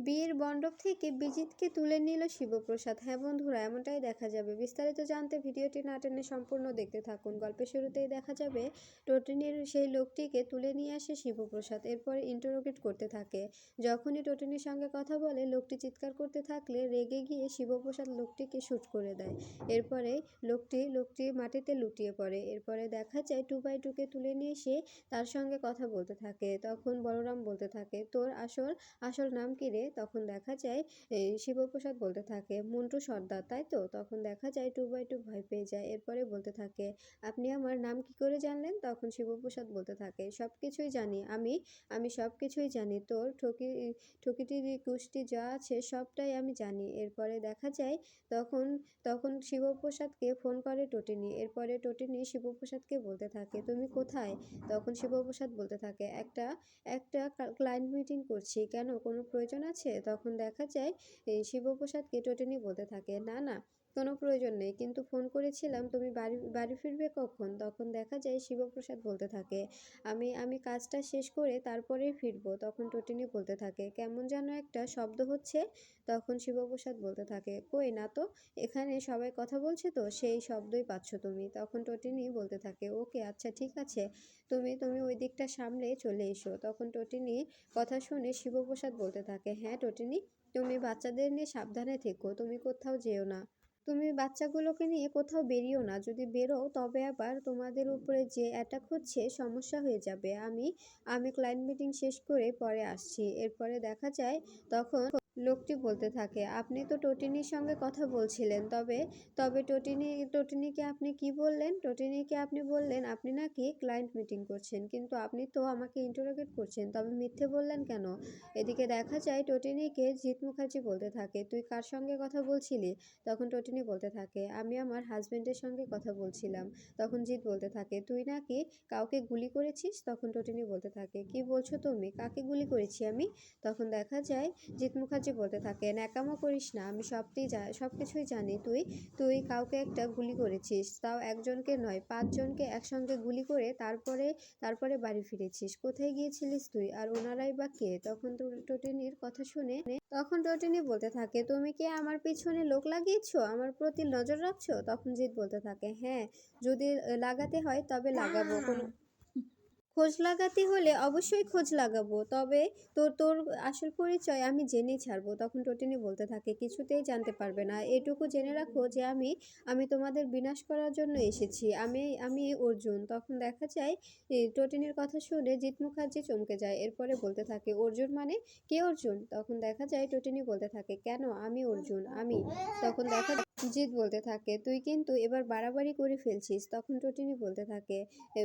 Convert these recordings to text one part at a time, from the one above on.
বিয়ের মণ্ডপ থেকে বিজিতকে তুলে নিল শিবপ্রসাদ। হ্যাঁ বন্ধুরা, এমনটাই দেখা যাবে। বিস্তারিত জানতে ভিডিওটি না টেনে সম্পূর্ণ দেখতে থাকুন। গল্পের শুরুতেই দেখা যাবে, টোটিনির সেই লোকটিকে তুলে নিয়ে আসে শিবপ্রসাদ। এরপরে ইন্টারোগেট করতে থাকে। যখনই টোটিনির সঙ্গে কথা বলে, লোকটি চিৎকার করতে থাকলে রেগে গিয়ে শিবপ্রসাদ লোকটিকে শ্যুট করে দেয়। এরপরে লোকটি লোকটি মাটিতে লুটিয়ে পড়ে। এরপরে দেখা যায়, টু বাই টুকে তুলে নিয়ে এসে তার সঙ্গে কথা বলতে থাকে। তখন বলরাম বলতে থাকে, তোর আসল আসল নাম কি রে? তখন দেখা যায় শিবপ্রসাদ বলতে থাকে, মন্টু সর্দার তাই তো? তখন দেখা যায় টু বাই টু ভয় পেয়ে যায়। এরপরে বলতে থাকে, আপনি আমার নাম কি করে জানলেন? তখন শিবপ্রসাদ বলতে থাকে সব কিছুই জানি আমি আমি সব কিছুই জানি, তোর ঠকি, ঠকিটি, কুষ্টি যা আছে সবটাই আমি জানি। এরপরে দেখা যায়, তখন তখন শিবপ্রসাদকে ফোন করে টটিনি। এরপরে টটিনি শিবপ্রসাদকে বলতে থাকে, তুমি কোথায়? তখন শিবপ্রসাদ বলতে থাকে, একটা একটা ক্লায়েন্ট মিটিং করছি। কেন? কোনো প্রয়োজন আছে? তখন দেখা যায় শিবপ্রসাদ শিবপ্রসাদকে টোটেনি বলতে থাকে। না না কোনো প্রয়োজন নেই। কিন্তু ফোন করেছিলাম, তুমি বাড়ি বাড়ি ফিরবে কখন? তখন দেখা যায় শিবপ্রসাদ বলতে থাকে, আমি আমি কাজটা শেষ করে তারপরেই ফিরবো। তখন টোটিনি বলতে থাকে, কেমন যেন একটা শব্দ হচ্ছে। তখন শিবপ্রসাদ বলতে থাকে, কই না তো, এখানে সবাই কথা বলছে তো, সেই শব্দই পাচ্ছ তুমি। তখন টোটিনি বলতে থাকে, ওকে আচ্ছা ঠিক আছে। তুমি তুমি ওই দিকটা সামলে চলে এসো। তখন টোটিনি কথা শুনে শিবপ্রসাদ বলতে থাকে হ্যাঁ টোটিনি তুমি বাচ্চাদের নিয়ে সাবধানে থেকো। তুমি কোথাও যেও না। তুমি বাচ্চাগুলোকে নিয়ে কোথাও বেরিও না। যদি বেরো তবে আবার তোমাদের উপরে যে অ্যাটাক হচ্ছে, সমস্যা হয়ে যাবে। আমি আমি ক্লায়েন্ট মিটিং শেষ করে পরে আসছি। এরপরে দেখা যায়, তখন লোকটি বলতে থাকে, আপনি তো টোটিনির সঙ্গে কথা বলছিলেন, তবে তবে টোটিনি, টোটিনিকে আপনি কি বললেন? টোটিনিকে আপনি বললেন, আপনি নাকি ক্লায়েন্ট মিটিং করছেন, কিন্তু আপনি তো আমাকে ইন্টারোগেট করছেন, তবে মিথ্যে বললেন কেন? এদিকে দেখা যায়, টোটিনিকে জিৎ মুখার্জি বলতে থাকে, তুই কার সঙ্গে কথা বলছিলি? তখন টটিনি বলতে থাকে, আমি আমার হাজবেন্ডের সঙ্গে কথা বলছিলাম। তখন জিৎ বলতে থাকে, তুই নাকি কাউকে গুলি করেছিস? তখন টটিনি বলতে থাকে, কি বলছো তুমি? কাকে গুলি করেছি আমি? তখন দেখা যায়, জিৎ মুখার্জি বলতে থাকে, ন্যাকামো করিস না, আমি সবটাই যা সব কিছুই জানি। তুই তুই কাউকে একটা গুলি করেছিস, তাও একজনকে নয়, পাঁচজনকে একসঙ্গে গুলি করে তারপরে তারপরে বাড়ি ফিরেছিস। কোথায় গিয়েছিলিস তুই? আর ওনারাই বা কে? তখন টটিনির কথা শুনে, তখন টটিনি বলতে থাকে, তুমি কি আমার পিছনে লোক লাগিয়েছো? আমার প্রতি নজর রাখছো? তখন জিৎ বলতে থাকে হ্যাঁ যদি লাগাতে হয় তবে লাগাবো। কোনো খোঁজ লাগাতে হলে অবশ্যই খোঁজ লাগাবো। তবে তোর তোর আসল পরিচয় আমি জেনেই ছাড়বো। তখন টোটিনি বলতে থাকে কিছুতেই জানতে পারবে না। এটুকু জেনে রাখো যে আমি আমি তোমাদের বিনাশ করার জন্য এসেছি। আমি আমি অর্জুন। তখন দেখা যায় টটিনির কথা শুনে জিৎ মুখার্জি চমকে যায়। এরপরে বলতে থাকে অর্জুন মানে? কে অর্জুন? তখন দেখা যায় টোটিনি বলতে থাকে কেন? আমি অর্জুন আমি। তখন দেখা জিৎ বলতে থাকে তুই কিন্তু এবার বাড়াবাড়ি করে ফেলছিস। তখন টটিনি বলতে থাকে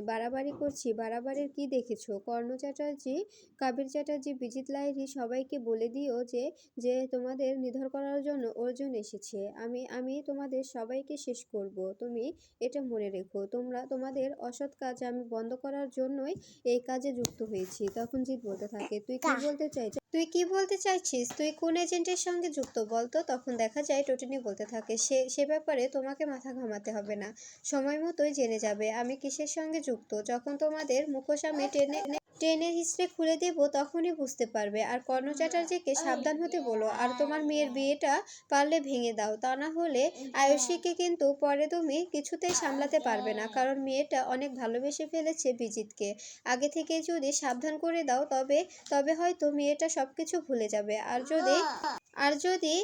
বাড়াবাড়ি করছি বাড়াবাড়ির কি দেখেছ? কর্ণ চ্যাটার্জি কাবির চ্যাটার্জি বিজিত লাহিড়ী সবাইকে বলে দিও যে যে তোমাদের নিধর করার জন্য অর্জুন এসেছে। আমি আমি তোমাদের সবাইকে শেষ করব। তুমি এটা মনে রেখো তোমরা তোমাদের অসৎ কাজ আমি বন্ধ করার জন্যই এই কাজে যুক্ত হয়েছি। তখন জিৎ বলতে থাকে তুই কি বলতে চাইছিস তুই কি বলতে চাইছিস? তুই কোন এজেন্টের সঙ্গে যুক্ত বলতো? তখন দেখা যায় টোটিনি বলতে থাকে, সে সে ব্যাপারে তোমাকে মাথা ঘামাতে হবে না। সময় মতোই জেনে যাবে। আমি কিসের সঙ্গে যুক্ত? যখন তোমাদের মুখোশ আমি টেনে ট্রেনের হিস্ট্রি খুলে দেব তখনই বুঝতে পারবে। আর কর্ণ চ্যাটার্জিকে সাবধান হতে বলো আর তোমার মেয়ের বিয়েটা পারলে ভেঙে দাও। তা না হলে আয়ুষীকে কিন্তু পরে তুমি কিছুতেই সামলাতে পারবে না কারণ মেয়েটা অনেক ভালোবেসে ফেলেছে বিজিতকে। আগে থেকে যদি সাবধান করে দাও তবে তবে হয়তো মেয়েটা সবকিছু ভুলে যাবে। আর যদি আর যদি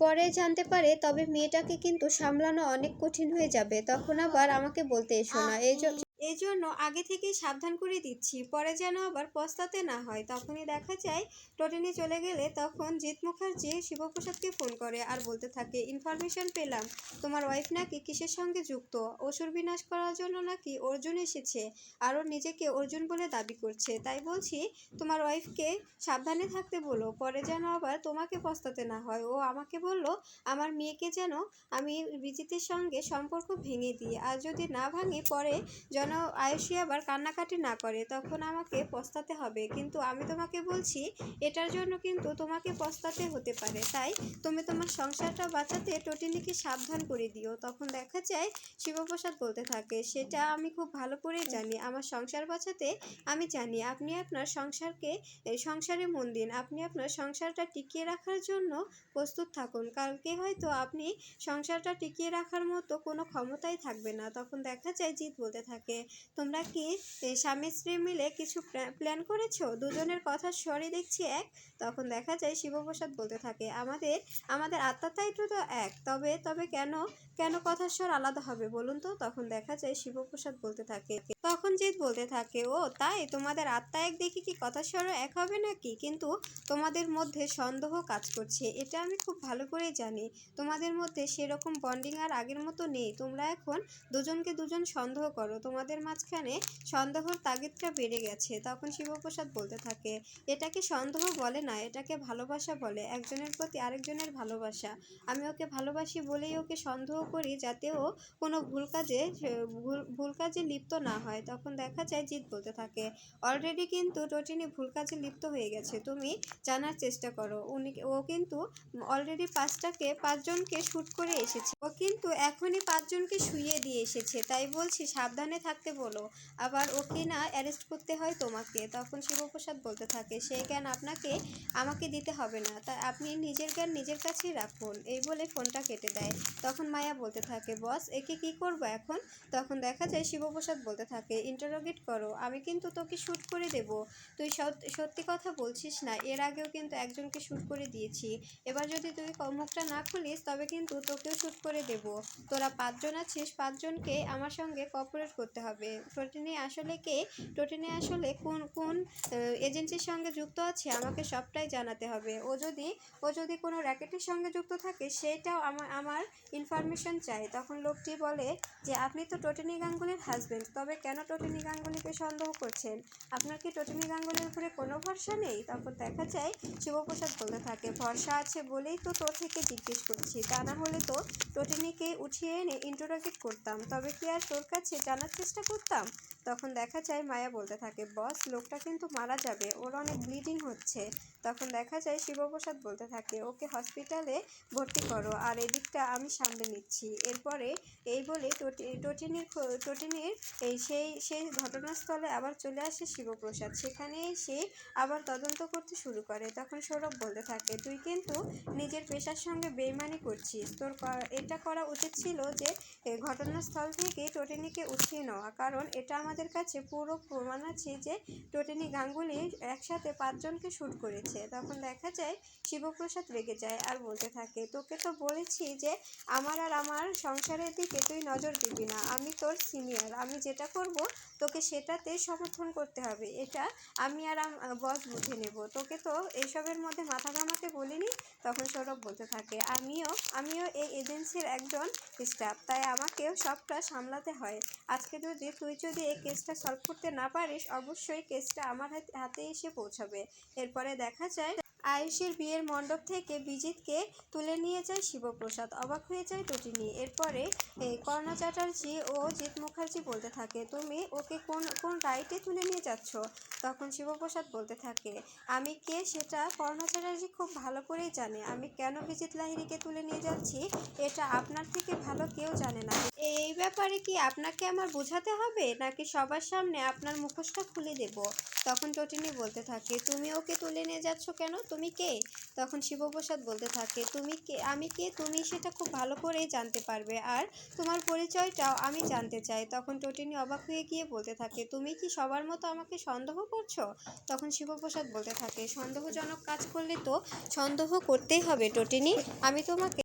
পরে জানতে পারে তবে মেয়েটাকে কিন্তু সামলানো অনেক কঠিন হয়ে যাবে। তখন আবার আমাকে বলতে এসো না। এই এই জন্য আগে থেকেই সাবধান করে দিচ্ছি। পরে যেন আবার পস্তাতে না হয়। তখনই দেখা যায় টোটেনে চলে গেলে তখন জিৎ মুখার্জি শিবপ্রসাদকে ফোন করে আর বলতে থাকে, ইনফরমেশন পেলাম। তোমার ওয়াইফ নাকি কিসের সঙ্গে যুক্ত? অসুর বিনাশ করার জন্য নাকি অর্জুন এসেছে? আর ও নিজেকে অর্জুন বলে দাবি করছে। তাই বলছি, তোমার ওয়াইফকে সাবধানে থাকতে বলো। পরে যেন আবার তোমাকে পস্তাতে না হয়। ও আমাকে বলল, আমার মেয়েকে যেন আমি বিজিতের সঙ্গে সম্পর্ক ভেঙে দিই। আর যদি না ভাঙি, পরে যেন যেন আয়ুষী আবার কান্নাকাটি না করে, তখন আমাকে পস্তাতে হবে। কিন্তু আমি তোমাকে বলছি, এটার জন্য কিন্তু তোমাকে পস্তাতে হতে পারে। তাই তুমি তোমার সংসারটা বাঁচাতে টটিনিকে সাবধান করে দিও। তখন দেখা যায় শিবপ্রসাদ বলতে থাকে, সেটা আমি খুব ভালো করে জানি। আমার সংসার বাঁচাতে আমি জানি। আপনি আপনার সংসারকে সংসারে মন দিন। আপনি আপনার সংসারটা টিকিয়ে রাখার জন্য প্রস্তুত থাকুন। কালকে হয়তো আপনি সংসারটা টিকিয়ে রাখার মতো কোনো ক্ষমতাই থাকবে না। তখন দেখা যায় জিৎ বলতে থাকে তোমরা কি স্বামী স্ত্রী মিলে কিছু প্ল্যান করেছ? দুজনের কথা স্বরে দেখছি এক, তখন দেখা যায় শিবপ্রসাদ বলতে থাকে, আমাদের আমাদের আত্মাটাই তো এক, তবে তবে কেন কেন কথার স্বর আলাদা হবে বলুন তো? তখন দেখা যায় শিবপ্রসাদ বলতে থাকে, তখন জিৎ বলতে থাকে, ও, তাই তোমাদের আত্মা এক দেখি কি কথার স্বরও এক হবে নাকি? কিন্তু তোমাদের মধ্যে সন্দেহ কাজ করছে, এটা আমি খুব ভালো করেই জানি। তোমাদের মধ্যে সেরকম বন্ডিং আর আগের মতো নেই। তোমরা এখন দুজনকে দুজন সন্দেহ করো। তোমাদের মাঝখানে সন্দেহর তাগিদটা বেড়ে গেছে। তখন শিবপ্রসাদ বলতে থাকে, এটাকে সন্দেহ বলে না, এটাকে ভালোবাসা বলে। একজনের প্রতি আরেকজনের ভালোবাসা। আমি ওকে ভালোবাসি বলেই ওকে সন্দেহ করি যাতে ও কোনো ভুল কাজে ভুল কাজে লিপ্ত না হয়। তখন দেখা যায়, জিৎ বলতে থাকে, অলরেডি কিন্তু টটিনি ভুল কাজে লিপ্ত হয়ে গেছে। তুমি জানার চেষ্টা করো। উনি, ও কিন্তু অলরেডি পাঁচটাকে, পাঁচজনকে শ্যুট করে এসেছে। ও কিন্তু এখনই পাঁচজনকে শুইয়ে দিয়ে এসেছে। তাই বলছি, সাবধানে থাকতে বলো। আবার ওকে না অ্যারেস্ট করতে হয় তোমাকে? তখন শিবপ্রসাদ বলতে থাকে সেই জ্ঞান আপনাকে, আমাকে দিতে হবে না। তাই আপনি নিজের জ্ঞান নিজের কাছেই রাখুন। এই বলে ফোনটা কেটে দেয়। তখন মায়া বলতে থাকে, বস, একে কি করব এখন? তখন দেখা যায় শিবপ্রসাদ বলতে থাকে ইন্টারোগেট করো, আমি কিন্তু তোকে শ্যুট করে দেব। তুই সত- সত্যি কথা বলছিস না, এর আগেও কিন্তু একজনকে শ্যুট করে দিয়েছি। এবার যদি তুই মুখটা না খুলিস, তবে কিন্তু তোকেও শ্যুট করে দেব। তোরা পাঁচজন আছিস, পাঁচজনকে আমার সঙ্গে কপারেট করতে হবে। টোটিনি আসলে কে? টোটিনি আসলে কোন কোন এজেন্সির সঙ্গে যুক্ত আছে আমাকে সবটাই জানাতে হবে। ও যদি ও যদি কোনো র্যাকেটের সঙ্গে যুক্ত থাকে সেটাও আমার আমার ইনফরমেশন চাই। তখন লোকটি বলে যে, আপনি তো টোটিনি গাঙ্গুলির হাজবেন্ড তবে কেন টোটিনি গাঙ্গুলিকে সন্দেহ করছেন? আপনার কি টোটিনি গাঙ্গুলির উপরে কোনো ভরসা নেই? তারপর দেখা যায় শিবপ্রসাদ বলতে থাকে, ভরসা আছে বলেই তো তোর থেকে জিজ্ঞেস করছি। তা না হলে তো টোটিনিকে উঠিয়ে এনে ইন্টারোগেট করতাম। তবে কি আর তোর কাছে জানার করতাম। তখন দেখা যায় মায়া বলতে থাকে, বস, লোকটা কিন্তু মারা যাবে, ওর অনেক ব্লিডিং হচ্ছে। তখন দেখা যায় শিবপ্রসাদ বলতে থাকে, ওকে হসপিটালে ভর্তি করো, আর এদিকটা আমি সামলে নিচ্ছি। এরপরে এই বলে টোটি- টোটিনির টোটিনির এই সেই সেই ঘটনাস্থলে আবার চলে আসে শিবপ্রসাদ। সেখানে সে আবার তদন্ত করতে শুরু করে। তখন সৌরভ বলতে থাকে, তুই কিন্তু নিজের পেশার সঙ্গে বেইমানি করছিস। তোর এটা করা উচিত ছিল যে ঘটনাস্থল থেকে টোটিনিকে উঠিয়ে নেওয়া। কারণ এটা আমাদের কাছে পুরো প্রমাণ আছে যে টোটেনি গাঙ্গুলি একসাথে পাঁচজনকে শ্যুট করেছে। তখন দেখা যায় শিবপ্রসাদ রেগে যায় আর বলতে থাকে, তোকে তো বলেছি যে আমার আর আমার সংসারের দিকে তুই নজর দিবি না। আমি তোর সিনিয়র। আমি যেটা করব, তোকে সেটাতে সমর্থন করতে হবে। এটা আমি আর বস বুঝে নেব। তোকে তো এইসবের মধ্যে মাথা ঘামাতে বলিনি? তখন সৌরভ বলতে থাকে, আমিও আমিও এই এজেন্সির একজন স্টাফ তাই আমাকেও সবটা সামলাতে হয়। আজকে যদি তুই যদি কেসটা সলভ করতে না পারিস অবশ্যই কেসটা আমার হাতে এসে পৌঁছাবে। এরপরে দেখা যায় আয়ুষের বিয়ের মণ্ডপ থেকে বিজিতকে তুলে নিয়ে যায় শিবপ্রসাদ। অবাক হয়ে যায় টটিনি এরপরে কর্ণা চ্যাটার্জি ও জিৎ মুখার্জি বলতে থাকে, তুমি ওকে কোন কোন রাইটে তুলে নিয়ে যাচ্ছ? তখন শিবপ্রসাদ বলতে থাকে, আমি কে সেটা কর্ণা চ্যাটার্জি খুব ভালো করেই জানে। আমি কেন বিজিত লাহিড়িকে তুলে নিয়ে যাচ্ছি? এটা আপনার থেকে ভালো কেউ জানে না। এই ব্যাপারে কি আপনাকে আমার বোঝাতে হবে? নাকি সবার সামনে আপনার মুখোশটা খুলে দেব? তখন টটিনি বলতে থাকে, তুমি ওকে তুলে নিয়ে যাচ্ছ কেন? তুমি কে? তখন শিবপ্রসাদ বলতে থাকে, তুমি কে? আমি কে? তুমি সেটা খুব ভালো করেই জানতে পারবে। আর তোমার পরিচয়টাও আমি জানতে চাই। তখন টোটিনি অবাক হয়ে গিয়ে বলতে থাকে, তুমি কি সবার মতো আমাকে সন্দেহ করছ? তখন শিবপ্রসাদ বলতে থাকে, সন্দেহজনক কাজ করলে তো সন্দেহ করতেই হবে টোটিনি। আমি তোমাকে